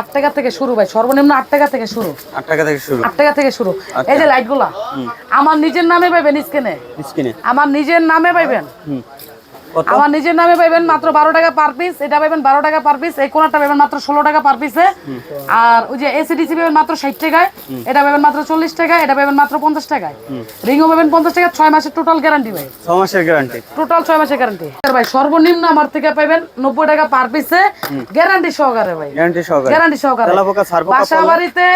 আট টাকা থেকে শুরু ভাই সর্বনিম্ন আট টাকা থেকে শুরু। আট টাকা থেকে শুরু। আট টাকা থেকে শুরু। আচ্ছা। এই যে লাইটগুলা আমার নিজের নামে পাইবেন স্ক্রিনে? স্ক্রিনে। আমার নিজের নামে পাইবেন? আমার নিজের নামে পাইবেন মাত্র বারো টাকা পার পিস এটা পাইবেন বারো টাকা পার পিস এই কোনাটা পাইবেন মাত্র ষোলো টাকা পার পিসে আর ওই যে এসিডিসি পাইবেন মাত্র ষাট টাকায় এটা পাইবেন মাত্র চল্লিশ টাকা এটা পাইবেন মাত্র পঞ্চাশ টাকায়। রিংও পাইবেন পঞ্চাশ টাকা ছয় মাসের টোটাল গ্যারান্টি ভাই। ছ মাসের গ্যারান্টি টোটাল ছয় মাসের গ্যারান্টি ভাই সর্বনিম্ন আমার থেকে পাইবেন নব্বই টাকা পার পিসে গ্যারান্টি সহকারে ভাই। গ্যারান্টি সহকারে। গ্যারান্টি সহকারে। বাসা বাড়িতে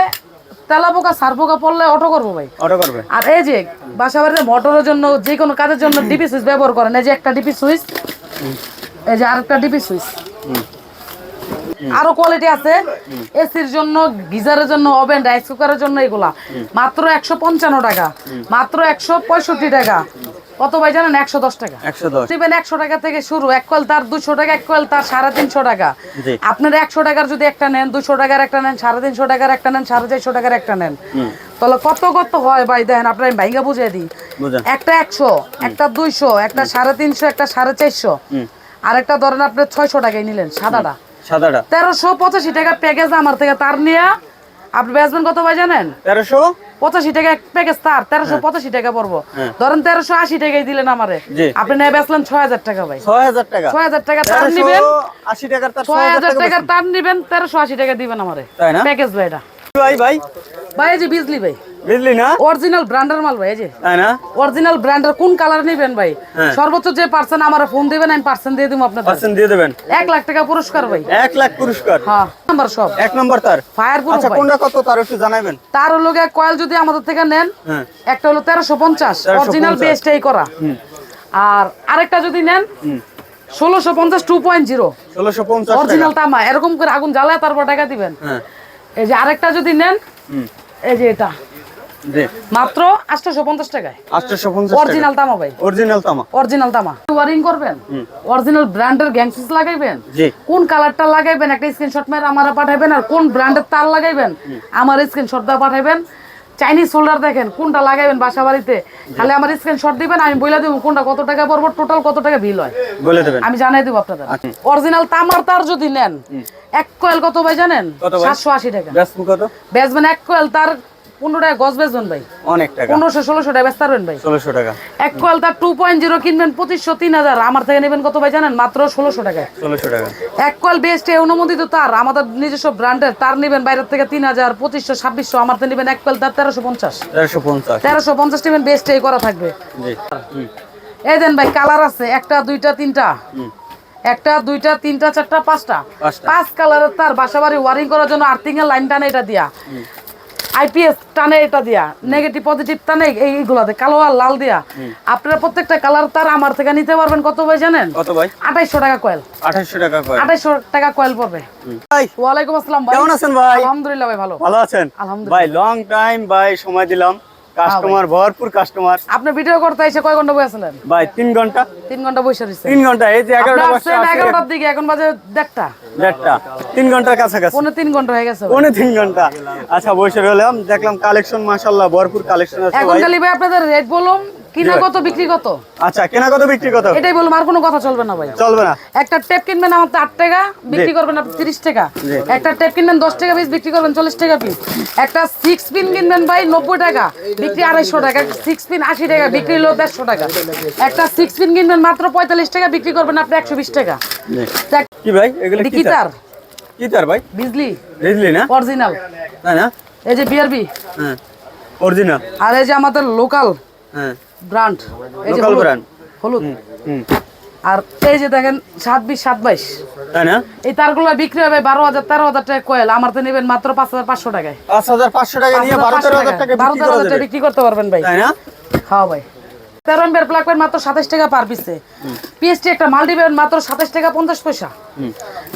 তেলা পোকা সার পোকা পড়লে অটো করব ভাই। অটো করবে? আর এই যে বাসা বাড়িতে মোটরের জন্য যে কোনো কাজের জন্য ডিপি সুইচ ব্যবহার করেন। এই যে একটা ডিপি সুইচ এই যে আর একটা ডিপি সুইচ। আরও কোয়ালিটি আছে। এসির জন্য গিজারের জন্য ওভেন রাইস কুকারের জন্য এগুলা। মাত্র একশো পঞ্চান্ন টাকা। মাত্র একশো পঁয়ষট্টি টাকা। কত ভাই জানেন? একশো দশ টাকা। একশো দশ। দিবেন একশো টাকা থেকে শুরু। এক কয়েল তার দুশো টাকা এক কয়েল তার সাড়ে তিনশো টাকা। আপনার একশো টাকার যদি একটা নেন দুশো টাকার একটা নেন সাড়ে তিনশো টাকার একটা নেন সাড়ে চারশো টাকার একটা নেন। তাহলে কত কত হয় ভাই দেখেন আপনার আমি ভাইঙ্গা বুঝিয়ে দিই। একটা একশো একটা দুইশো একটা সাড়ে তিনশো একটা সাড়ে চারশো। আর একটা ধরেন আপনি ছয়শো টাকায় নিলেন সাদাটা। সাদাটা। তেরোশো পঁচাশি টাকা প্যাকেজ আমার থেকে তার নিয়ে আপনি বেচবেন কত ভাই জানেন? তেরোশো? পঁচাশি টাকা এক প্যাকেজ তার তেরোশো পঁচাশি টাকা পড়ব। হ্যাঁ। ধরেন তেরোশো আশি টাকাই দিলেন আমারে। আপনি নিয়ে বেচলেন ছয় হাজার টাকা ভাই। ছয় হাজার টাকা। ছয় হাজার টাকা তার নিবেন। আশি টাকার ছয় হাজার টাকার তার নিবেন তেরোশো আশি টাকা দিবেন আমারে। প্যাকেজ ভাই এটা। ভাই ভাই। ভাই যে বিজলি ভাই। বুঝলি না? অরিজিনাল ব্র্যান্ডের মাল ভাই এই যে। তাই না? অরিজিনাল ব্র্যান্ডের কোন কালার নিবেন ভাই? হ্যাঁ। সর্বোচ্চ যে পার্সেন্ট আমার ফোন দিবেন আমি পার্সেন্ট দিয়ে দিব আপনাদের। পার্সেন্ট দিয়ে দেবেন? এক লাখ টাকা পুরস্কার ভাই। এক লাখ পুরস্কার? হ্যাঁ নাম্বার সব এক নম্বর তার? ফায়ার প্রুফ আচ্ছা কোনটা কত তার একটু জানাবেন তার হলো কয়েল যদি আমাদের থেকে নেন হ্যাঁ। একটা হলো তেরোশো পঞ্চাশ 1350 অরিজিনাল বেস্টাই করা। আর আরেকটা যদি নেন ষোলোশো পঞ্চাশ টু পয়েন্ট জিরো ষোলোশো পঞ্চাশ অরিজিনাল তামা এরকম করে আগুন জ্বালায় তারপর টাকা দিবেন। হ্যাঁ। এই যে আরেকটা যদি নেন এই যে এটা। মাত্র আটশোশো পঞ্চাশ টাকায়। আটশোশো পঞ্চাশ অরিজিনাল তামা ভাই। অরিজিনাল তামা। অরিজিনাল তামা। ওয়ারিং করবেন? অরিজিনাল ব্র্যান্ডের গ্যাংসিস লাগাইবেন? জি। কোন কালারটা লাগাইবেন? একটা স্ক্রিনশট মেরে আমারা পাঠাবেন আর কোন ব্র্যান্ডের তার লাগাইবেন? আমার স্ক্রিনশট দা পাঠাবেন চাইনিজ হোল্ডার দেখেন কোনটা লাগাইবেন বাসা বাড়িতে তাহলে আমার স্ক্রিনশট দিবেন আমি বলে দিব কোনটা কত টাকা পড়ব টোটাল কত টাকা বিল হয়। বলে দেবেন। আমি জানাই দেবো আপনাদের। আচ্ছা। অরিজিনাল তামার তার যদি নেন এক কয়েল কত ভাই জানেন? কত ভাই? সাতশো আশি টাকা। ব্যাস কত? বেচবেন এক কয়েল তার পনেরো টাকা গজ বেচবেন ভাই? অনেক টাকা। পনেরোশো ষোলোশো টাকা বেচতে পারবেন ভাই? ষোলোশো টাকা। এক টু পয়েন্ট জিরো কিনবেন পঁচিশশো তিন হাজার আমার থেকে নেবেন কত ভাই জানেন? মাত্র ষোলোশো টাকা। এক কয়েল বেস্ট অনুমোদিত তার আমাদের নিজস্ব ব্র্যান্ডের তার নেবেন বাইরের থেকে তিন হাজার পঁচিশশো ছাব্বিশশো আমার থেকে নেবেন এক কয়েল তার তেরোশো পঞ্চাশ। তেরোশো পঞ্চাশ। তেরোশো পঞ্চাশ নেবেন বেস্ট করা থাকবে। এই দেন ভাই কালার আছে একটা দুইটা তিনটা। একটা দুইটা তিনটা চারটা পাঁচটা। পাঁচ কালারের তার বাসা বাড়ি ওয়ারিং করার জন্য আর্থিং এর লাইন টানে এটা দিয়া। আইপিএস টানে এটা দিয়া নেগেটিভ পজিটিভ টানে এইগুলাতে কালো আর লাল দিয়া। আপনারা প্রত্যেকটা কালার তার আমার থেকে নিতে পারবেন কত ভাই জানেন? কত ভাই? আঠাইশশো টাকা কয়েল 2800 টাকা কয়েল আঠাইশশো টাকা কয়েল পড়বে। ভাই ওয়ালাইকুম আসসালাম ভাই। কেমন আছেন ভাই? আলহামদুলিল্লাহ ভাই ভালো। ভালো আছেন? আলহামদুলিল্লাহ। ভাই লং টাইম ভাই সময় দিলাম। কাস্টমার ভরপুর কাস্টমার আপনি ভিডিও করতে এসে কয় ঘণ্টা বসেছিলেন? ভাই তিন ঘণ্টা। তিন ঘণ্টা বসে রয়েছে। তিন ঘণ্টা এই যে আপনি এগারোটা আসছেন এগারোটার দিকে এখন বাজে দেড়টা। দেড়টা। তিন ঘণ্টার কাছাকাছি। কোন তিন ঘণ্টা হয়ে গেছে। পৌনে তিন ঘণ্টা। আচ্ছা বসে রইলাম। দেখলাম কালেকশন মাশাআল্লাহ ভরপুর কালেকশন আছে এখন খালি ভাই আপনাদের রেট বলুন। কিনা কত বিক্রি কত? আচ্ছা কেনা কত বিক্রি কত? এটাই বলুন আর কোনো কথা চলবে না ভাই। চলবে না। একটা টেপ কিনবেন আমার আট টাকা বিক্রি করবেন আপনি তিরিশ টাকা। একটা টেপ কিনবেন দশ টাকা পিস বিক্রি করবেন চল্লিশ টাকা পিস একটা সিক্স পিন কিনবেন ভাই নব্বই টাকা বিক্রি আড়াইশো টাকা। সিক্স পিন আশি টাকা বিক্রি হলো দেড়শো টাকা। একটা সিক্স পিন কিনবেন মাত্র পঁয়তাল্লিশ টাকা বিক্রি করবেন আপনি একশো বিশ টাকা। কি ভাই? এগুলো কি তার কি তার ভাই? বিজলি বুঝলি না? অরিজিনাল তাই না? এই যে বিআরবি হ্যাঁ। অরিজিনাল আর এই যে আমাদের লোকাল ব্র্যান্ড। এই যে Local হলুদ, আর এই যে দেখেন সাত বিশ সাত বাইশ। তাই না? এই তারগুলো বিক্রি হবে বারো হাজার তেরো হাজার টাকা কয়েল। আমার তো নেবেন মাত্র পাঁচ হাজার পাঁচশো টাকায়। পাঁচ হাজার পাঁচশো টাকা নিয়ে বারো তেরো হাজার টাকা বারো বিক্রি তেরো হাজার টাকা বিক্রি করতে পারবেন ভাই। তাই না? হ্যাঁ ভাই। তেরো প্লাগ পেন মাত্র সাতাশ টাকা পার পিসে পিএসটি একটা মাল্টি মাত্র সাতাশ টাকা পঞ্চাশ পয়সা।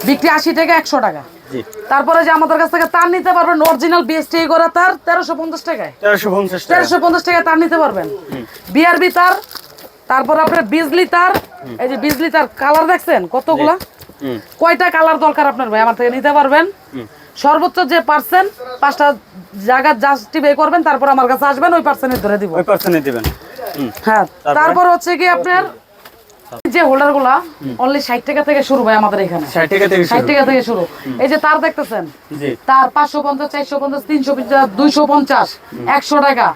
বিক্রি আশি টাকা একশো টাকা। তারপরে যে আমাদের কাছ থেকে তার নিতে পারবেন অরিজিনাল বিএসটি করা তার তেরোশো পঞ্চাশ টাকায়। তেরোশো পঞ্চাশ টাকা। তেরোশো পঞ্চাশ টাকা তার নিতে পারবেন। বিআরবি তার তারপর আপনার বিজলি তার এই যে বিজলি তার কালার দেখছেন কতগুলা? হুম। কয়টা কালার দরকার আপনার ভাই? আমার থেকে নিতে পারবেন। সর্বোচ্চ যে পার্সেন্ট পাঁচটা জায়গা জাস্টিফাই করবেন তারপর আমার কাছে আসবেন ওই পার্সেন্টের ধরে দিব। ওই পার্সেন্টে দিবেন। হ্যাঁ তারপর হচ্ছে কি আপনার যে হোল্ডারগুলা অনলি ষাট টাকা থেকে শুরু ভাই আমাদের এখানে। ষাট টাকা থেকে ষাট শুরু। টাকা থেকে শুরু। এই যে তার দেখতেছেন তার পাঁচশো পঞ্চাশ চারশো পঞ্চাশ তিনশো পঞ্চাশ দুইশো পঞ্চাশ একশো টাকা।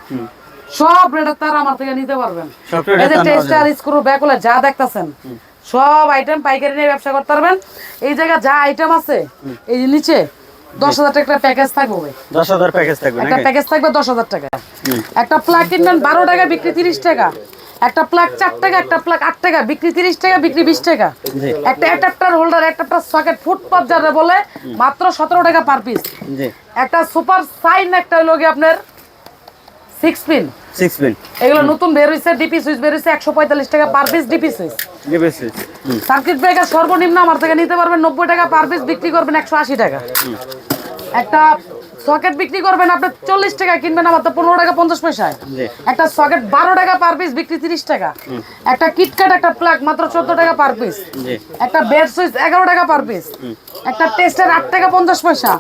সব রেটের তার আমার থেকে নিতে পারবেন। এই যে টেস্টার স্ক্রু ব্যাকলে যা দেখতেছেন সব আইটেম পাইকারি নিয়ে ব্যবসা করতে পারবেন। এই জায়গায় যা আইটেম আছে এই যে নিচে দশ হাজার টাকা প্যাকেজ থাকবে দশ হাজার প্যাকেজ থাকবে একটা প্যাকেজ থাকবে দশ হাজার টাকা। একটা প্লাগ কিনবেন বারো টাকা বিক্রি তিরিশ টাকা। একটা প্লাগ চার টাকা একটা প্লাগ আট টাকা বিক্রি তিরিশ টাকা বিক্রি বিশ টাকা। একটা অ্যাডাপ্টার হোল্ডার একটা সকেট ফুটপাথ যারা বলে মাত্র সতেরো টাকা পার পিস একটা সুপার সাইন একটা হলো গিয়ে আপনার সিক্স পিন সিক্স পিন এগুলো নতুন বের হয়েছে ডিপি সুইচ বের হয়েছে একশো পঁয়তাল্লিশ টাকা per piece DP switch DBC circuit breaker সর্বনিম্ন আমার থেকে নিতে পারবেন নব্বই টাকা পার পিস বিক্রি করবেন একশো আশি টাকা। একটা সকেট বিক্রি করবেন আপনি চল্লিশ টাকা কিনবেন আমার তো পনেরো টাকা পঞ্চাশ পয়সায়। জি। একটা সকেট বারো টাকা পার পিস বিক্রি তিরিশ টাকা। একটা কিটকাট একটা প্লাগ মাত্র চোদ্দ টাকা পার পিস জি। একটা বেড সুইচ এগারো টাকা পার পিস একটা টেস্টার আট টাকা পঞ্চাশ পয়সা।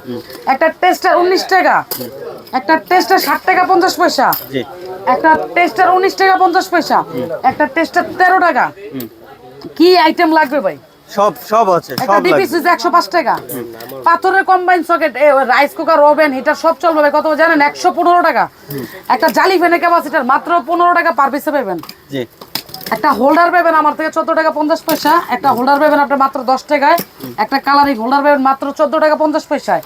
একটা টেস্টার উনিশ টাকা। একটা টেস্টার ষাট টাকা পঞ্চাশ পয়সা। জি। একটা টেস্টার উনিশ টাকা পঞ্চাশ পয়সা। একটা টেস্টার তেরো টাকা। কি আইটেম লাগবে ভাই? সব সব আছে সব লাগবে। সুইচ একশো পাঁচ টাকা। পাথরের combine socket rice cooker oven heater সব চলবে ভাই কত জানেন? একশো পনেরো টাকা। একটা জালি ফ্যানের ক্যাপাসিটার মাত্র টাকা পার পিসে পাবেন। জি। একটা হোল্ডার পাবেন আমার থেকে চোদ্দ টাকা পঞ্চাশ পয়সা একটা হোল্ডার পাবেন আপনার মাত্র দশ টাকায় একটা কালারিং হোল্ডার পাবেন মাত্র চোদ্দ টাকা পঞ্চাশ পয়সায়।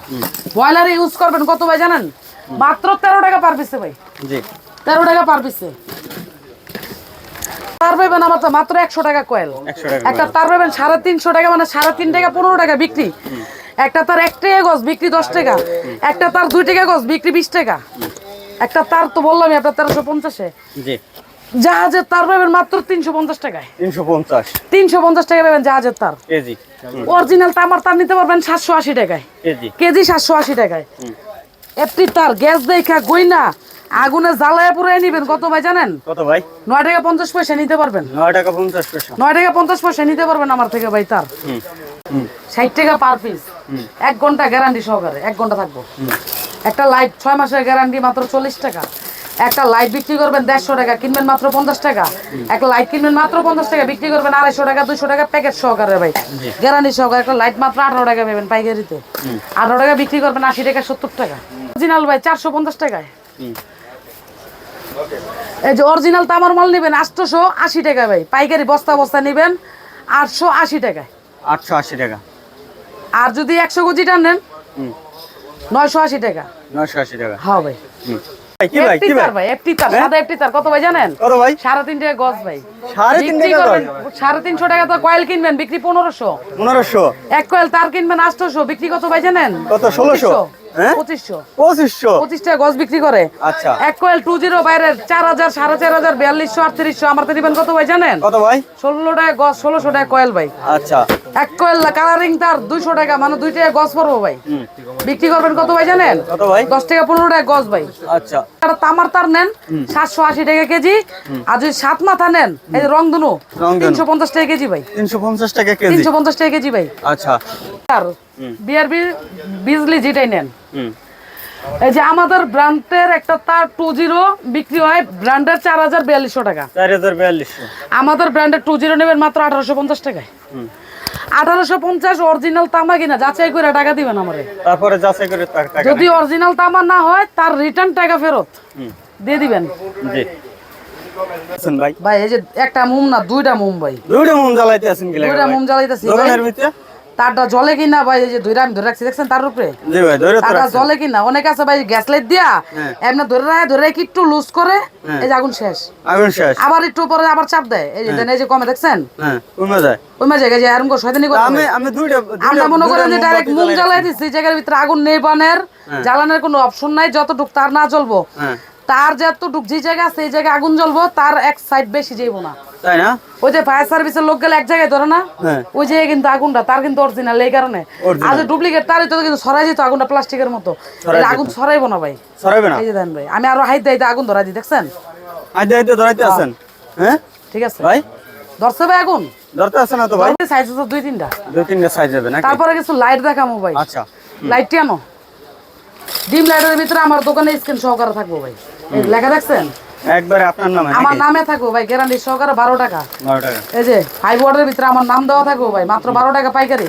বয়লার ইউজ করবেন কত ভাই জানেন? মাত্র তেরো টাকা পার পিসে ভাই। জি। তেরো টাকা পার পিসে তার পাবেন আমার মাত্র একশো টাকা কয়েল। একটা তার পাবেন সাড়ে তিনশো টাকা মানে সাড়ে তিন টাকা পনেরো টাকা বিক্রি। একটা তার এক টাকা গজ বিক্রি দশ টাকা একটা তার দুই টাকা গজ বিক্রি বিশ টাকা। একটা তার তো বললামই আপনার তেরোশো পঞ্চাশে। জাহাজের তার পাবেন মাত্র তিনশো পঞ্চাশ টাকায়। তিনশো পঞ্চাশ। তিনশো পঞ্চাশ টাকা পাবেন জাহাজের তার। কেজি অরিজিনাল তামার তার নিতে পারবেন সাতশো আশি টাকায়। কেজি কেজি সাতশো আশি টাকায়। একটি তার গ্যাস দেখা গইনা আগুনে জ্বালায় পুরাই নিবেন। কত ভাই জানেন? কত ভাই? নয় টাকা পঞ্চাশ পয়সা নিতে পারবেন। নয় টাকা পঞ্চাশ পয়সা। নয় টাকা পঞ্চাশ পয়সা নিতে পারবেন আমার থেকে ভাই তার। ষাট টাকা পার পিস এক ঘণ্টা গ্যারান্টি সহকারে এক ঘণ্টা থাকব। একটা লাইট ছয় মাসের গ্যারান্টি মাত্র চল্লিশ টাকা। একটা লাইট বিক্রি করবেন দেড়শো টাকা কিনবেন মাত্র পঞ্চাশ টাকা। একটা লাইট কিনবেন মাত্র পঞ্চাশ টাকা বিক্রি করবেন আড়াইশো টাকা দুশো টাকা প্যাকেট সহকারে ভাই। গ্যারান্টি সহকারে একটা লাইট মাত্র আঠারো টাকা পাবেন পাইকারিতে। আঠারো টাকা বিক্রি করবেন আশি টাকা সত্তর টাকা। অরিজিনাল ভাই চারশো পঞ্চাশ টাকায়। এই যে অরিজিনাল তামার মাল নেবেন আটশোশো আশি টাকা ভাই। পাইকারি বস্তা বস্তা নেবেন আটশো আশি টাকায়। আটশো আশি টাকা। আর যদি একশো কেজিটা নেন নয়শো আশি টাকা। নয়শো আশি টাকা। হ্যাঁ ভাই। হ্যাঁ? সাদা একটি তার কত ভাই জানেন? সাড়ে তিন টাকা গজ ভাই। সাড়ে বিক্রি সাড়ে তিনশো টাকা তো কয়েল কিনবেন বিক্রি পনেরোশো। পনেরোশো। এক কয়েল তার কিনবেন আটশোশো বিক্রি কত ভাই জানেন? কত, 1600? হ্যাঁ? পঁচিশশো। পঁচিশশো? পঁচিশ টাকা গজ বিক্রি করে। আচ্ছা। এক কয়েল টু জিরো বাইরের চার হাজার সাড়ে চার হাজার বিয়াল্লিশশো আটত্রিশশো আমার তো দিবেন কত ভাই জানেন? কত ভাই? ষোলো টাকা গজ ষোলোশো টাকা কয়েল ভাই। আচ্ছা। এক কয়েল কালারিং তার দুইশো টাকা মানে দুই টাকা গজ পড়ব ভাই। বিক্রি করবেন কত ভাই জানেন? কত ভাই? দশ টাকা পনেরো টাকা গজ ভাই। আচ্ছা। তামার তার নেন সাতশো আশি টাকা কেজি। আর যদি সাত মাথা নেন এই রংধনু রংধনু। তিনশো পঞ্চাশ টাকা কেজি ভাই। তিনশো পঞ্চাশ টাকা কেজি। তিনশো পঞ্চাশ টাকা কেজি ভাই। আচ্ছা। আর বিআরবি বিজলি যেটাই নেন। এই যে আমাদের ব্র্যান্ডের একটা তার টু জিরো বিক্রি হয় ব্র্যান্ডের চার হাজার বিয়াল্লিশশো টাকা। চার হাজার বিয়াল্লিশশো। আমাদের ব্র্যান্ডের টু জিরো নেবেন মাত্র আঠারোশো পঞ্চাশ টাকায়। আঠারোশো পঞ্চাশ অরিজিনাল তামা কিনা যাচাই করে টাকা দিবেন আমারে। তারপরে যাচাই করে যদি অরিজিনাল তামা না হয় তার রিটার্ন টাকা ফেরত। দিয়ে দিবেন। জি। ভাই? ভাই এই যে একটা মুম না দুইটা মুম ভাই। দুইটা মোম জ্বালাইতে আছেন দুইটা মোম জ্বালাইতেছি দোকানের ভিতরে? তারটা জলে কিনা ভাই এই যে দুইটা আমি ধরে রাখছি দেখছেন তার উপরে? ধরে তারটা জলে কিনা অনেক আছে ভাই গ্যাস লাইট দিয়া হ্যাঁ। এমনি ধরে রাখে ধরে রাখে একটু লুজ করে হ্যাঁ। এই যে আগুন শেষ। আগুন শেষ। আবার একটু পরে আবার চাপ দেয়। এই যে এই যে কমে দেখছেন? হ্যাঁ কমে যায়। ওই মাঝে যে এরকম করে শয়তানি করে আমি আমি দুইটা আমরা মনে করেন যে ডাইরেক্ট মুম জ্বালাই দিচ্ছি জায়গার ভিতরে আগুন নেই বানের জ্বালানোর কোনো অপশন নাই যতটুক তার না জ্বলবো। হ্যাঁ। তার যতটুক যে জায়গা আছে এই জায়গায় আগুন জ্বলবো তার এক সাইড বেশি যাইবো না। তাই না? ওই যে ফায়ার সার্ভিসের লোক গেলে এক জায়গায় ধরে না হ্যাঁ। ওই যে কিন্তু আগুনটা তার কিন্তু অরিজিনাল এই কারণে। আর ডুপ্লিকেট তারই তো কিন্তু ছড়াই যেত আগুনটা প্লাস্টিকের মতো। এই আগুন ছড়াইবো না ভাই। সরাইবে না? এই যে দেন ভাই আমি আরও আগুন ধরাই দিই দেখছেন? ধরাইতে আছেন? হ্যাঁ? ঠিক আছে। ভাই? ধরছে ভাই আগুন? ধরতে আছে না তো ভাই? সাইজ আছে দুই তিনটা। দুই তিনটা সাইজ হবে নাকি? তারপরে কিছু লাইট দেখামো ভাই। আচ্ছা। লাইটটি আনো। ডিম লাইটের ভিতরে আমার দোকানে স্ক্রিন সহকারে থাকব ভাই। লেখা দেখছেন? একবারে আপনার নামে। আমার নামে থাকব ভাই গ্যারান্টি সহকারে বারো টাকা। বারো টাকা। এই যে হাই বোর্ডের ভিতরে আমার নাম দেওয়া থাকব ভাই মাত্র বারো টাকা পাইকারি।